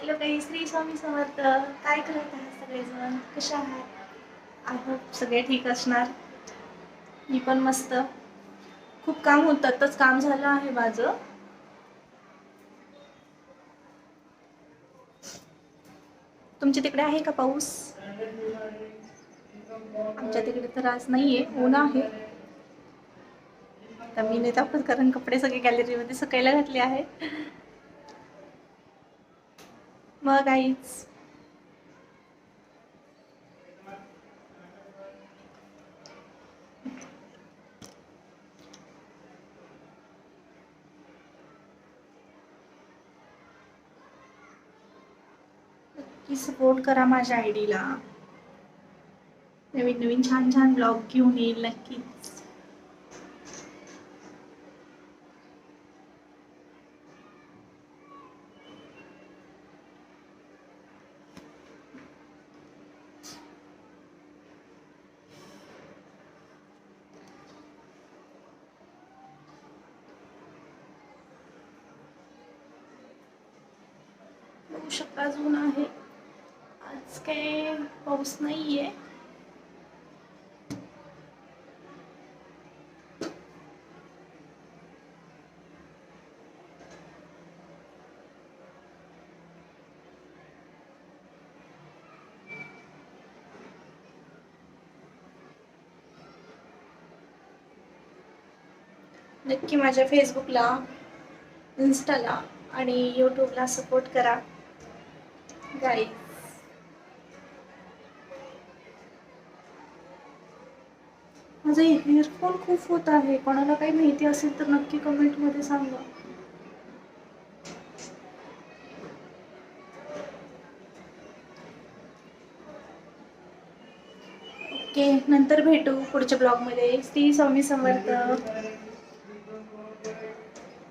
Hello काही श्री स्वामी समर्थ काय करत आहात सगळेजण? कशा आहात? आय होप सगळे ठीक असणार. मी पण मस्त. खूप काम होतं आत्ताच काम झालं आहे माझं. तुमच्या तिकडे आहे का पाऊस? आमच्या तिकडे तर आज नाहीये ऊन आहे. मी नाही दाखवत कारण कपडे सगळे गॅलरीमध्ये सकाळीला घातले आहे. मग आईच नक्की सपोर्ट करा माझ्या आयडीला नवीन नवीन छान छान ब्लॉग घेऊन येईल नक्कीच. बघू शकता अजून आहे. आज काय पाऊस नाहीये. नक्की माझ्या फेसबुकला इन्स्टाला आणि यूट्यूबला सपोर्ट करा. गाईज माझा हेअरफॉल खूप होत आहे. कोणाला काही माहिती असेल तर नक्की कमेंटमध्ये सांगा. ओके नंतर भेटू पुढच्या ब्लॉगमध्ये श्री स्वामी समर्थ.